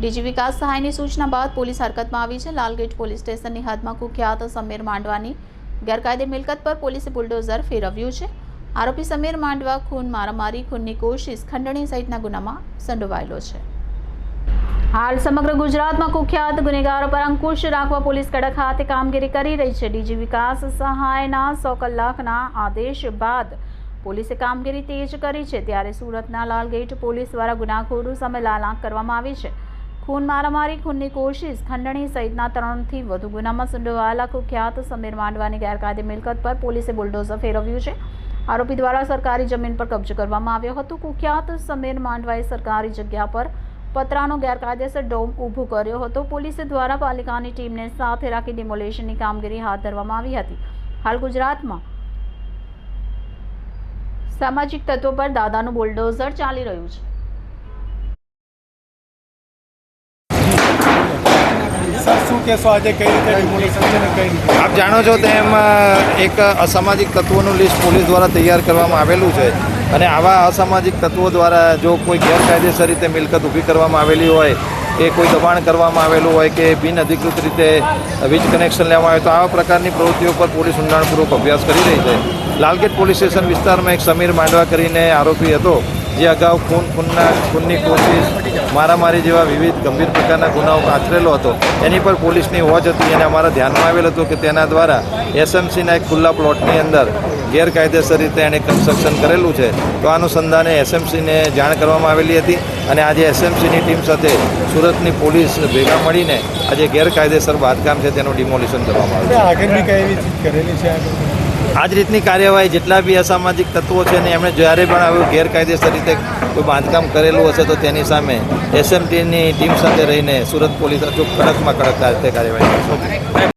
DG વિકાસ સહાયની સૂચના બાદ પોલીસ હરકતમાં આવી છે. લાલગેટ પોલીસ સ્ટેશનની હદમાં કુખ્યાત સમીર માંડવાની ગેરકાયદે મિલકત પર પોલીસે બુલડોઝર ફેરવ્યું છે. આરોપી સમીર માંડવા ખૂન મારામારી, ખૂનની કોશિશ ખંડણી સહિતના ગુનામાં સંડોવાયેલો છે. હાલ સમગ્ર ગુજરાતમાં કુખ્યાત ગુનેગારો પર અંકુશ રાખવા પોલીસ કડક હાથે કામગીરી કરી રહી છે. ડીજી વિકાસ સહાયના સો કલાકના આદેશ બાદ પોલીસે કામગીરી તેજ કરી છે. ત્યારે સુરતના લાલગેટ પોલીસ દ્વારા ગુનાખોરો સામે લાલાંક કરવામાં આવી છે. ખૂન મારામારી, ખૂનની કોશિશ, ખંડણી સહિતના ત્રણથી વધુ ગુનામાં સંડોવાયેલા કુખ્યાત સમીર માંડવાની ગેરકાયદે મિલકત પર પોલીસે બુલડોઝર ફેરવ્યું છે. આરોપી દ્વારા સરકારી જમીન પર કબજો કરવામાં આવ્યો હતો. કુખ્યાત સમીર માંડવાએ સરકારી જગ્યા પર પતરાનો ગેરકાયદેસર ડોમ ઊભો કર્યો હતો. પોલીસે દ્વારા પાલિકાની ટીમને સાથે રાખી ડિમોલેશનની કામગીરી હાથ ધરવામાં આવી હતી. હાલ ગુજરાતમાં સામાજિક તત્વો પર દાદાનું બુલડોઝર ચાલી રહ્યું છે. કહેશો આજે કઈ રીતે આપ જાણો છો તેમ એક અસામાજિક તત્વોનું લિસ્ટ પોલીસ દ્વારા તૈયાર કરવામાં આવેલું છે. અને આવા અસામાજિક તત્વો દ્વારા જો કોઈ ગેરકાયદેસર રીતે મિલકત ઊભી કરવામાં આવેલી હોય કે કોઈ દબાણ કરવામાં આવેલું હોય કે બિન અધિકૃત રીતે વીજ કનેક્શન લેવામાં આવે તો આવા પ્રકારની પ્રવૃત્તિઓ પર પોલીસ ઊંડાણપૂર્વક અભ્યાસ કરી રહી છે. લાલગેટ પોલીસ સ્ટેશન વિસ્તારમાં એક સમીર માંડવા કરીને આરોપી હતો. જે અગાઉ ખૂન, ખૂનના, ખૂનની કોશિશ, મારામારી જેવા વિવિધ ગંભીર પ્રકારના ગુનાઓ આચરેલો હતો, એની પર પોલીસની વોચ હતી. અને અમારા ધ્યાનમાં આવેલ હતું કે તેના દ્વારા એસએમસીના એક ખુલ્લા પ્લોટની અંદર ગેરકાયદેસર રીતે એણે કન્સ્ટ્રક્શન કરેલું છે. તો અનુસંધાને એસએમસીને જાણ કરવામાં આવેલી હતી અને આજે એસએમસીની ટીમ સાથે સુરતની પોલીસ ભેગા મળીને આજે ગેરકાયદેસર બાંધકામ છે તેનું ડિમોલિશન કરવામાં આવ્યું છે. આગળની કઈ કરેલી છે આ જ રીતની કાર્યવાહી જેટલા બી અસામાજિક તત્વો છે ને એમણે જ્યારે પણ આવું ગેરકાયદેસર રીતે કોઈ બાંધકામ કરેલું હશે તો તેની સામે એસએમટીની ટીમ સાથે રહીને સુરત પોલીસ અચૂક કડકમાં કડક રીતે કાર્યવાહી કરશે.